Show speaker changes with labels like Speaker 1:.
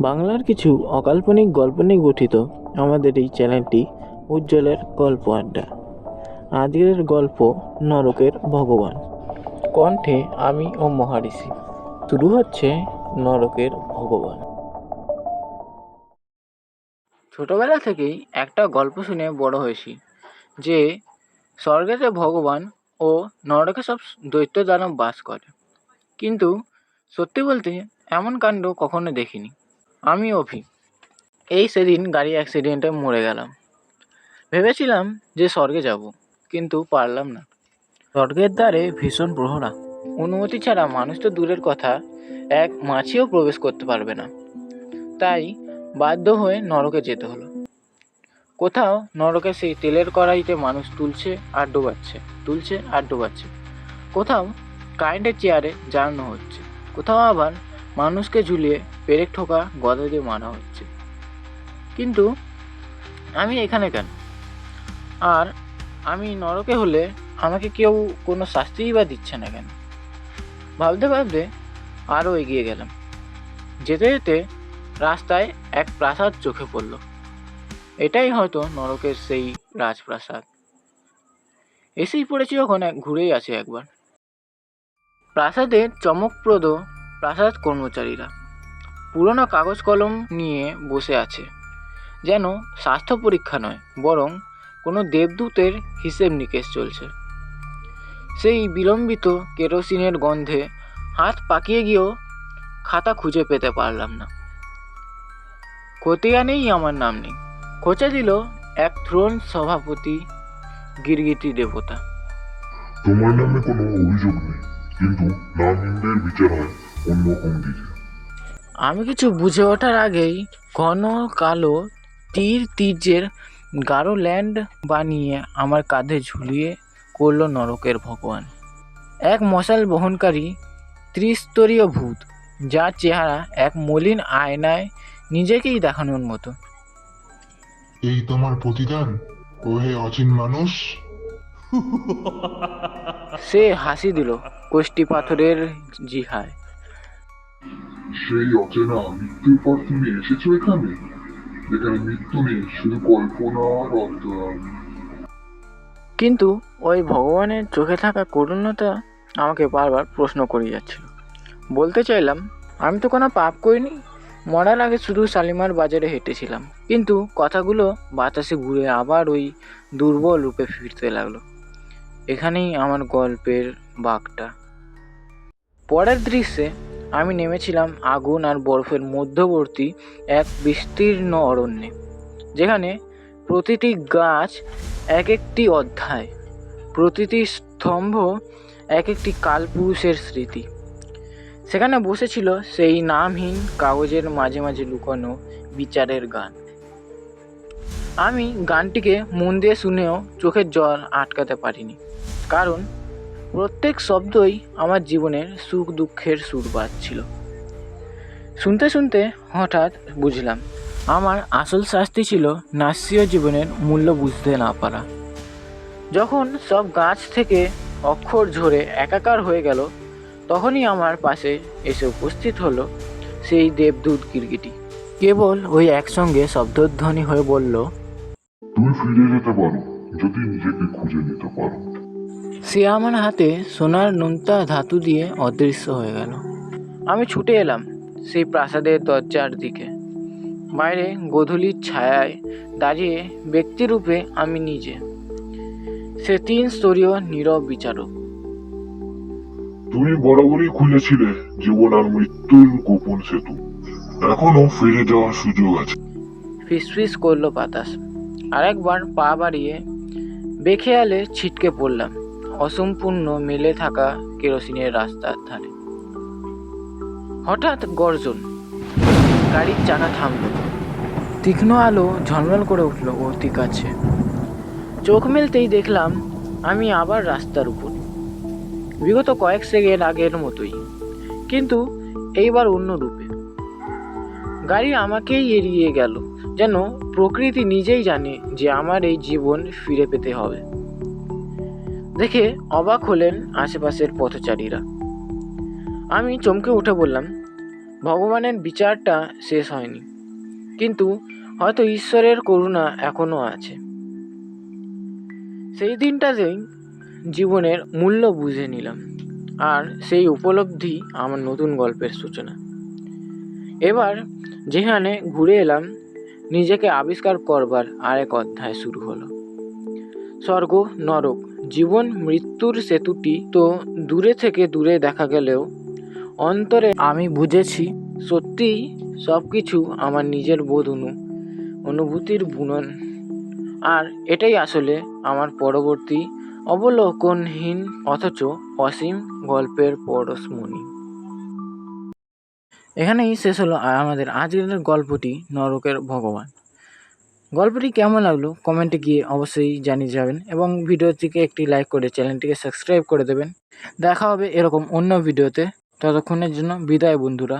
Speaker 1: বাংলার কিছু অকাল্পনিক গল্প নিয়ে গঠিত আমাদের এই চ্যানেলটি উজ্জ্বলের গল্প আড্ডা। আজকের গল্প নরকের ভগবান। কণ্ঠে আমি ও মহারিষি শুরু হচ্ছে নরকের ভগবান। ছোটবেলা থেকেই একটা গল্প শুনে বড় হয়েছি, যে স্বর্গেতে ভগবান ও নরকে সব দৈত্য দানব বাস করে। কিন্তু সত্যি বলতে এমন কাণ্ড কখনো দেখিনি। আমি অভি। এই সেদিন গাড়ি অ্যাক্সিডেন্টে মরে গেলাম। ভেবেছিলাম যে স্বর্গে যাব, কিন্তু পারলাম না। স্বর্গের দ্বারে ভীষণ প্রহরা। অনুমতি ছাড়া মানুষ তো দূরের কথা, এক মাছিও প্রবেশ করতে পারবে না। তাই বাধ্য হয়ে নরকে যেতে হলো। কোথাও নরকে সেই তেলের কড়াইতে মানুষ তুলছে আর ডোবাচ্ছে, তুলছে আর ডোবাচ্ছে। কোথাও কারেন্টের চেয়ারে জ্বালানো হচ্ছে, কোথাও আবার মানুষকে ঝুলিয়ে পেরেক ঠোকা গদা দিয়ে মারা হচ্ছে। কিন্তু আমি এখানে কেন? আর আমি নরকে হলে আমাকে কেউ কোনো শাস্তিই বা দিচ্ছে না কেন? ভাবতে ভাবতে আরও এগিয়ে গেলাম। যেতে যেতে রাস্তায় এক প্রাসাদ চোখে পড়ল। এটাই হয়তো নরকের সেই রাজপ্রাসাদ। এসেই পড়েছি ওখানে ঘুরেই আছে একবার। প্রাসাদের চমকপ্রদ প্রাসাদ কর্মচারীরা। পুরনো কাগজ কলম নিয়ে বসে আছে। যেন স্বাস্থ্য পরীক্ষা নয়, বরং কোনো দেবদূতের হিসেব নিকেশ চলছে। সেই বিলম্বিত কেরোসিনের গন্ধে হাত পাকিয়ে গিয়েও খাতা খুঁজে পেতে পারলাম না। খতিয়ানেই আমার নাম নেই। খোঁচা দিল এক থ্রোন সভাপতি গিরগিটি দেবতা।
Speaker 2: তোমার নামে কোনো অভিযোগ নেই, কিন্তু নামহীনদের বিচার হয়। অন্য অঙ্গিতে
Speaker 1: আমি কিছু বুঝে ওঠার আগেই ঘন কালো তীর তীর্যের গাঢ় ল্যান্ড বানিয়ে আমার কাঁধে ঝুলিয়ে করল নরকের ভগবান। এক মশাল বহনকারী ত্রিস্তরীয় ভূত যার চেহারা এক মলিন আয়নায় নিজেকেই দেখানোর মতো।
Speaker 2: এই তোমার প্রতিদান? ও হে অচিন মানুষ।
Speaker 1: সে হাসি দিল কোষ্টি পাথরের জিহায়।
Speaker 2: সেই অচেনা মৃত্যুর পর তুমি এসেছ এখানে? যেখানে মৃত্যু নেই, শুধু কল্পনা আর অন্তরাল
Speaker 1: কিন্তু ওই ভগবানের চোখে থাকা করুণতা আমাকে বারবার প্রশ্ন করে যাচ্ছিল বলতে চাইলাম, আমি তো কোনো পাপ করিনি। মরার আগে শুধু শালিমার বাজারে হেঁটেছিলাম। কিন্তু কথাগুলো বাতাসে ঘুরে আবার ওই দুর্বল রূপে ফিরতে লাগল। এখানেই আমার গল্পের বাঘটা। পরের দৃশ্যে আমি নেমেছিলাম আগুন আর বরফের মধ্যবর্তী এক বিস্তীর্ণ অরণ্যে, যেখানে প্রতিটি গাছ এক একটি অধ্যায়, প্রতিটি স্তম্ভ এক একটি কালপুরুষের স্মৃতি। সেখানে বসেছিল সেই নামহীন কাগজের মাঝে মাঝে লুকানো বিচারের গান। আমি গানটিকে মন দিয়ে শুনেও চোখের জল আটকাতে পারিনি, কারণ প্রত্যেক শব্দই আমার জীবনের সুখ দুঃখের সুর বাজছিল। শুনতে শুনতে হঠাৎ বুঝলাম, আমার আসল শাস্তি ছিল নাস্যীয় জীবনের মূল্য বুঝতে না পারা। যখন সব গাছ থেকে অক্ষর ঝরে একাকার হয়ে গেল, তখনই আমার পাশে এসে উপস্থিত হলো সেই দেবদূত গিরগিটি। কেবল ওই একসঙ্গে শব্দধ্বনি হয়ে বলল,
Speaker 2: তুমি ফিরে যেতে পারো, যদি নিজেকে খুঁজে নিতে পারো।
Speaker 1: সে আমার হাতে সোনার নোনতা ধাতু দিয়ে অদৃশ্য হয়ে গেল। আমি ছুটে এলাম সেই প্রাসাদের দরজার দিকে। বাইরে গোধূলির ছায়ায় দাঁড়িয়ে ব্যক্তিরূপে আমি নিজে। সে তিন স্তরীয় নীরব বিচারক।
Speaker 2: তুমি বরাবরই খুলেছিলে জীবন আর মৃত্যুর গোপন সেতু। এখনও ফিরে যাওয়ার সুযোগ আছে।
Speaker 1: ফিসফিস করল বাতাস। আরেকবার পা বাড়িয়ে বেখেয়ালে ছিটকে পড়লাম। অসম্পূর্ণ মেলে থাকা কেরোসিনের রাস্তার ধারে। হঠাৎ গর্জন, গাড়ির চাকা থামলো। তীক্ষ্ণ আলো ঝলমল করে উঠল অতি কাছে। চোখ মেলতেই দেখলাম, আমি আবার রাস্তার উপর। বিগত কয়েক সেকেন্ড আগের মতোই, কিন্তু এইবার অন্য রূপে। গাড়ি আমাকেই এড়িয়ে গেল, যেন প্রকৃতি নিজেই জানে যে আমার এই জীবন ফিরে পেতে হবে। দেখে অবাক হলেন আশেপাশের পথচারীরা। আমি চমকে উঠে বললাম, ভগবানের বিচারটা শেষ হয়নি। কিন্তু হয়তো ঈশ্বরের করুণা এখনও আছে। সেই দিনটাতেই জীবনের মূল্য বুঝে নিলাম, আর সেই উপলব্ধি আমার নতুন গল্পের সূচনা। এবার যেখানে ঘুরে এলাম, নিজেকে আবিষ্কার করবার আরেক অধ্যায় শুরু হলো। স্বর্গ, নরক জীবন, মৃত্যুর সেতুটি তো দূরে থেকে দূরে দেখা গেলেও অন্তরে আমি বুঝেছি, সত্যিই সব কিছু আমার নিজের বোধ অনু অনুভূতির বুনন। আর এটাই আসলে আমার পরবর্তী অবলোকনহীন, অথচ অসীম গল্পের পরশমণি। এখানেই শেষ হলো আমাদের আজকের গল্পটি নরকের ভগবান। গল্পটি কেমন লাগল কমেন্টে গিয়ে অবশ্যই জানিয়ে যাবেন এবং ভিডিওটিকে একটি লাইক করে চ্যানেলটিকে সাবস্ক্রাইব করে দেবেন। দেখা হবে এরকম অন্য ভিডিওতে ততক্ষণের জন্য বিদায় বন্ধুরা।